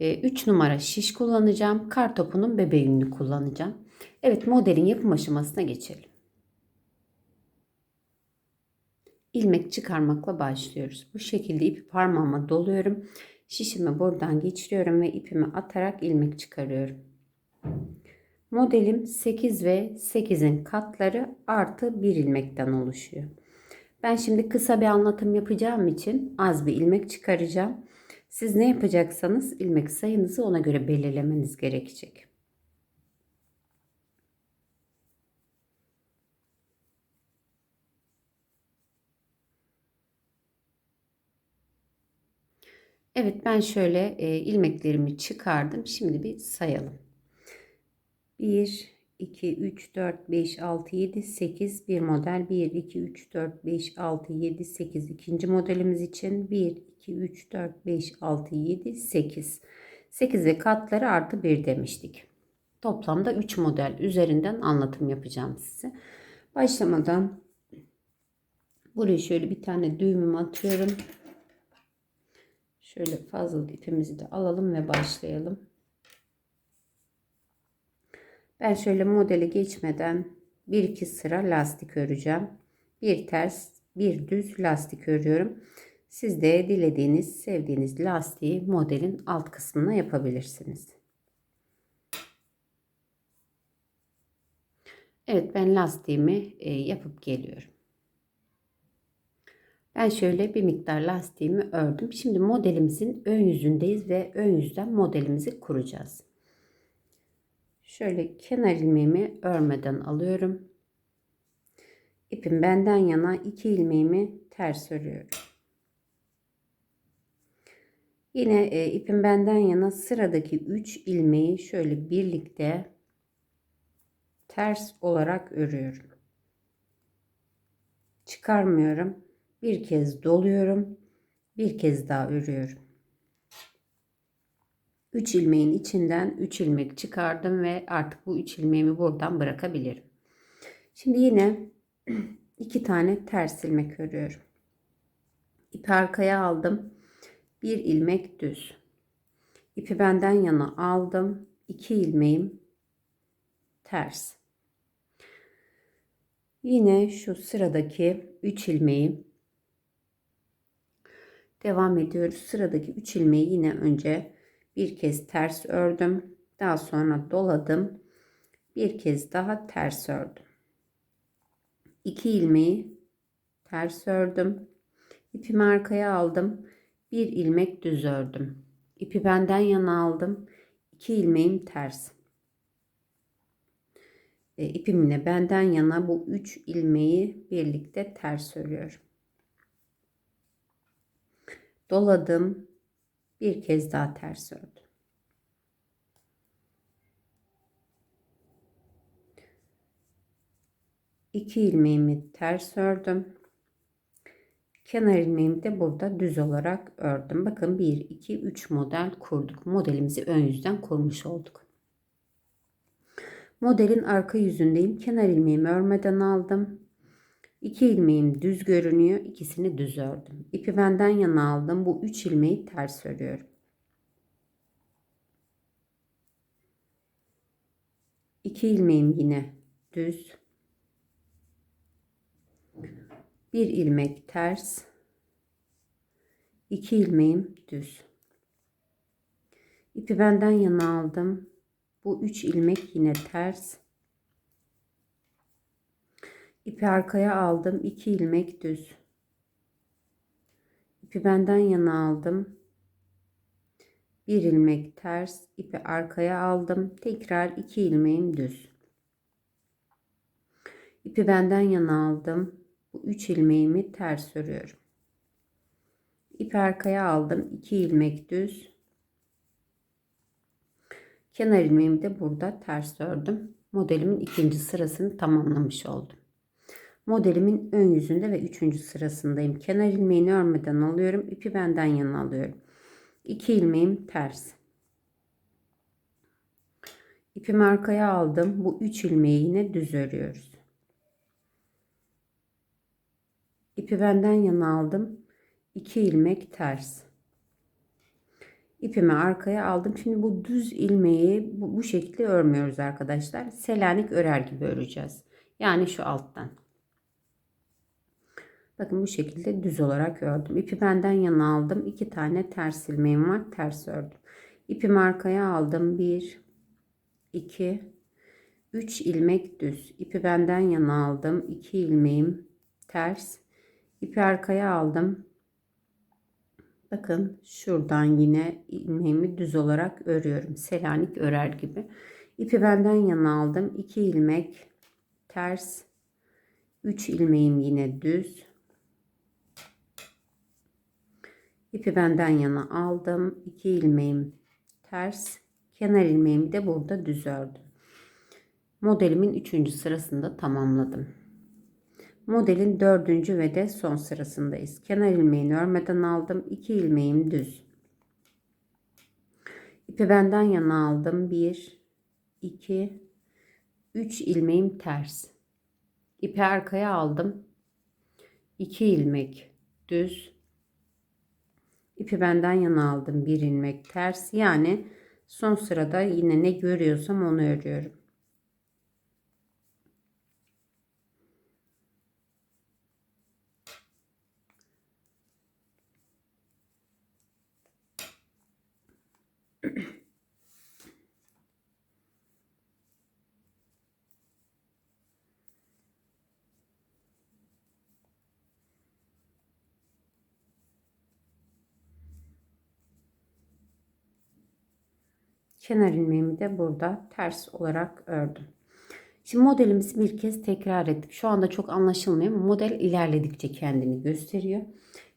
3 numara şiş kullanacağım. Kar topunun bebe kullanacağım. Evet modelin yapım aşamasına geçelim. İlmek çıkarmakla başlıyoruz. Bu şekilde ipi parmağıma doluyorum. Şişimi buradan geçiriyorum ve ipimi atarak ilmek çıkarıyorum. Modelim 8 ve 8'in katları artı 1 ilmekten oluşuyor. Ben şimdi kısa bir anlatım yapacağım için az bir ilmek çıkaracağım. Siz ne yapacaksanız ilmek sayınızı ona göre belirlemeniz gerekecek. Evet ben şöyle e, ilmeklerimi çıkardım. Şimdi bir sayalım. 1, 2, 3, 4, 5, 6, 7, 8 bir model. 1, 2, 3, 4, 5, 6, 7, 8 ikinci modelimiz için. 1, 2, 3, 4, 5, 6, 7, 8. 8 ve katları artı 1 demiştik. Toplamda 3 model üzerinden anlatım yapacağım size. Başlamadan buraya şöyle bir tane düğümümü atıyorum. Şöyle fazla ipimizi de alalım ve başlayalım. Ben şöyle modeli geçmeden bir iki sıra lastik öreceğim. Bir ters, bir düz lastik örüyorum. Siz de dilediğiniz, sevdiğiniz lastiği modelin alt kısmına yapabilirsiniz. Evet ben lastiğimi e, yapıp geliyorum. Ben şöyle bir miktar lastiğimi ördüm. Şimdi modelimizin ön yüzündeyiz ve ön yüzden modelimizi kuracağız. Şöyle kenar ilmeğimi örmeden alıyorum. İpim benden yana iki ilmeğimi ters örüyorum. Yine e, ipim benden yana sıradaki 3 ilmeği şöyle birlikte ters olarak örüyorum. Çıkarmıyorum. Bir kez doluyorum. Bir kez daha örüyorum. 3 ilmeğin içinden 3 ilmek çıkardım ve artık bu 3 ilmeğimi buradan bırakabilirim. Şimdi yine 2 tane ters ilmek örüyorum. İpi arkaya aldım. 1 ilmek düz. İpi benden yana aldım. 2 ilmeğim ters. Yine şu sıradaki 3 ilmeği devam ediyoruz. Sıradaki 3 ilmeği yine önce bir kez ters ördüm. Daha sonra doladım. Bir kez daha ters ördüm. 2 ilmeği ters ördüm. İpimi arkaya aldım. Bir ilmek düz ördüm. İpi benden yana aldım. 2 ilmeğim ters. E, ipimle benden yana bu 3 ilmeği birlikte ters örüyorum. Doladım bir kez daha ters ördüm. İki ilmeğimi ters ördüm. Kenar ilmeğimi de burada düz olarak ördüm. Bakın 1, 2, 3 model kurduk. Modelimizi ön yüzden kurmuş olduk. Modelin arka yüzündeyim. Kenar ilmeğimi örmeden aldım. 2 ilmeğim düz görünüyor. İkisini düz ördüm. İpi benden yana aldım. Bu 3 ilmeği ters örüyorum. İki ilmeğim yine düz. Bir ilmek ters. İki ilmeğim düz. İpi benden yana aldım. Bu üç ilmek yine ters. İpi arkaya aldım. 2 ilmek düz. İpi benden yana aldım. Bir ilmek ters. ipi arkaya aldım. Tekrar 2 ilmeğim düz. İpi benden yana aldım. Bu 3 ilmeğimi ters örüyorum. İpi arkaya aldım. 2 ilmek düz. Kenar ilmeğimi de burada ters ördüm. Modelimin ikinci sırasını tamamlamış oldum. Modelimin ön yüzünde ve üçüncü sırasındayım. Kenar ilmeğini örmeden alıyorum. İpi benden yana alıyorum. 2 ilmeğim ters. İpimi arkaya aldım. Bu 3 ilmeği yine düz örüyoruz. İpi benden yana aldım. 2 ilmek ters. İpimi arkaya aldım. Şimdi bu düz ilmeği bu, bu şekilde örmüyoruz arkadaşlar. Selanik örer gibi öreceğiz. Yani şu alttan. Bakın bu şekilde düz olarak ördüm. İpi benden yana aldım. 2 tane ters ilmeğim var. Ters ördüm. İpimi arkaya aldım. 1 2 3 ilmek düz. İpi benden yana aldım. 2 ilmeğim ters. İpi arkaya aldım. Bakın şuradan yine ilmeğimi düz olarak örüyorum. Selanik örer gibi. İpi benden yana aldım. 2 ilmek ters. 3 ilmeğim yine düz. İpi benden yana aldım. 2 ilmeğim ters. Kenar ilmeğimi de burada düz ördüm. Modelimin 3. sırasında tamamladım. Modelin 4. ve de son sırasındayız. Kenar ilmeğini örmeden aldım. 2 ilmeğim düz. İpi benden yana aldım. 1 2 3 ilmeğim ters. İpi arkaya aldım. 2 ilmek düz. İpi benden yana aldım. 1 ilmek ters. Yani son sırada yine ne görüyorsam onu örüyorum. Kenar ilmeğimi de burada ters olarak ördüm. Şimdi modelimizi bir kez tekrar ettik. Şu anda çok anlaşılmıyor model ilerledikçe kendini gösteriyor.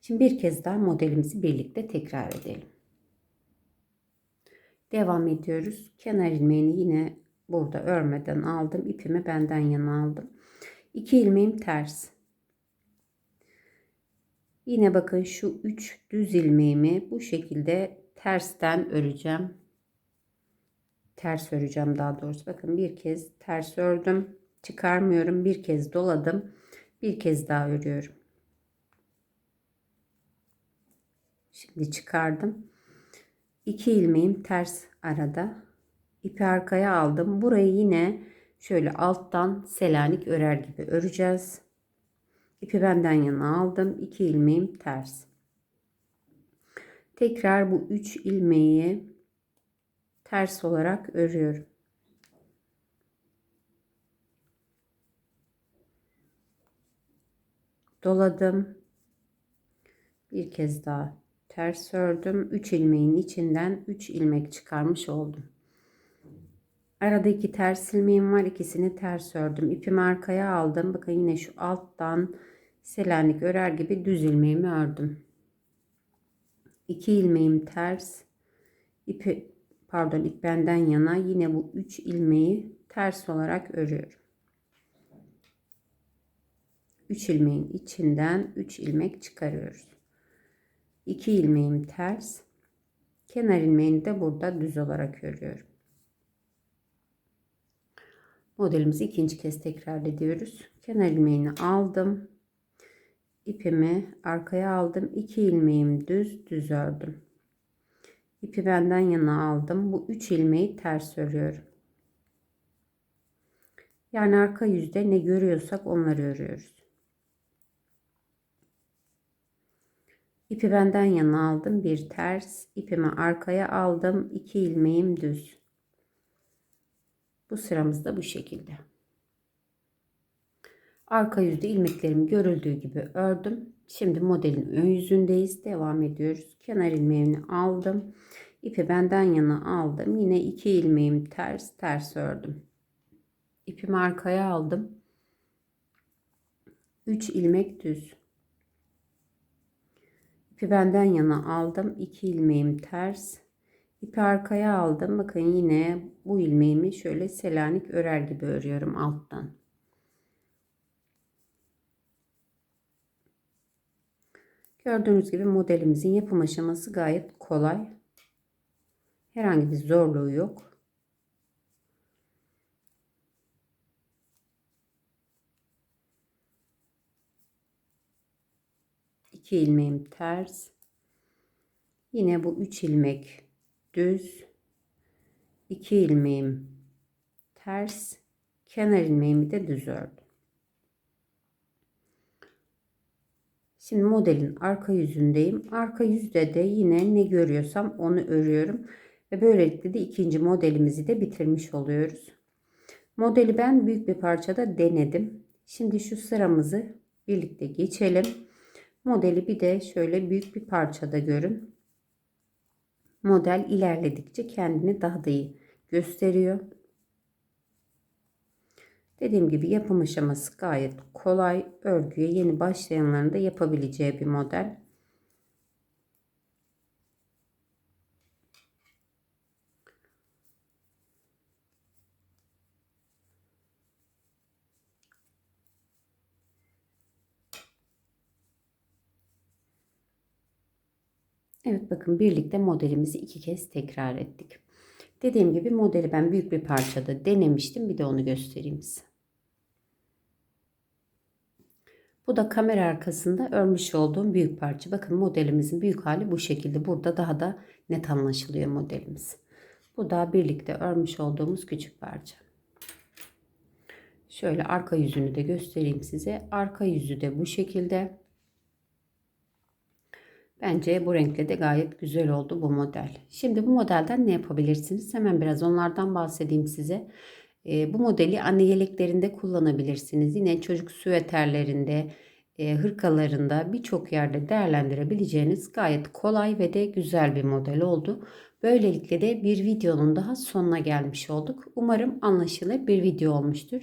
Şimdi bir kez daha modelimizi birlikte tekrar edelim. Devam ediyoruz. Kenar ilmeğini yine burada örmeden aldım. İpimi benden yana aldım. 2 ilmeğim ters. Yine bakın şu 3 düz ilmeğimi bu şekilde tersten öreceğim ters öreceğim daha doğrusu. Bakın bir kez ters ördüm. Çıkarmıyorum. Bir kez doladım. Bir kez daha örüyorum. Şimdi çıkardım. 2 ilmeğim ters arada. İpi arkaya aldım. Burayı yine şöyle alttan selanik örer gibi öreceğiz. İpi benden yana aldım. 2 ilmeğim ters. Tekrar bu 3 ilmeği ters olarak örüyorum. Doladım. Bir kez daha ters ördüm. 3 ilmeğin içinden 3 ilmek çıkarmış oldum. Arada iki ters ilmeğim var. İkisini ters ördüm. İpimi arkaya aldım. Bakın yine şu alttan selanik örer gibi düz ilmeğimi ördüm. 2 ilmeğim ters. ipi pardon ip benden yana yine bu 3 ilmeği ters olarak örüyorum. 3 ilmeğin içinden 3 ilmek çıkarıyoruz. 2 ilmeğim ters. Kenar ilmeğini de burada düz olarak örüyorum. Modelimizi ikinci kez tekrar ediyoruz. Kenar ilmeğini aldım. İpimi arkaya aldım. 2 ilmeğim düz düz ördüm. İpi benden yana aldım. Bu 3 ilmeği ters örüyorum. Yani arka yüzde ne görüyorsak onları örüyoruz. İpi benden yana aldım. Bir ters. ipimi arkaya aldım. 2 ilmeğim düz. Bu sıramızda bu şekilde. Arka yüzde ilmeklerim görüldüğü gibi ördüm. Şimdi modelin ön yüzündeyiz. Devam ediyoruz. Kenar ilmeğini aldım. İpi benden yana aldım. Yine iki ilmeğim ters ters ördüm. İpimi arkaya aldım. 3 ilmek düz. İpi benden yana aldım. 2 ilmeğim ters. İpi arkaya aldım. Bakın yine bu ilmeğimi şöyle selanik örer gibi örüyorum alttan. Gördüğünüz gibi modelimizin yapım aşaması gayet kolay. Herhangi bir zorluğu yok. İki ilmeğim ters. Yine bu üç ilmek düz. iki ilmeğim ters. Kenar ilmeğimi de düz ördüm. Şimdi modelin arka yüzündeyim. Arka yüzde de yine ne görüyorsam onu örüyorum. Ve böylelikle de ikinci modelimizi de bitirmiş oluyoruz. Modeli ben büyük bir parçada denedim. Şimdi şu sıramızı birlikte geçelim. Modeli bir de şöyle büyük bir parçada görün. Model ilerledikçe kendini daha da iyi gösteriyor. Dediğim gibi yapım aşaması gayet kolay. Örgüye yeni başlayanların da yapabileceği bir model. Evet bakın birlikte modelimizi iki kez tekrar ettik. Dediğim gibi modeli ben büyük bir parçada denemiştim. Bir de onu göstereyim size. Bu da kamera arkasında örmüş olduğum büyük parça. Bakın modelimizin büyük hali bu şekilde. Burada daha da net anlaşılıyor modelimiz. Bu da birlikte örmüş olduğumuz küçük parça. Şöyle arka yüzünü de göstereyim size. Arka yüzü de bu şekilde. Bence bu renkle de gayet güzel oldu bu model. Şimdi bu modelden ne yapabilirsiniz? Hemen biraz onlardan bahsedeyim size. E, bu modeli anne yeleklerinde kullanabilirsiniz. Yine çocuk süveterlerinde, e, hırkalarında birçok yerde değerlendirebileceğiniz gayet kolay ve de güzel bir model oldu. Böylelikle de bir videonun daha sonuna gelmiş olduk. Umarım anlaşılır bir video olmuştur.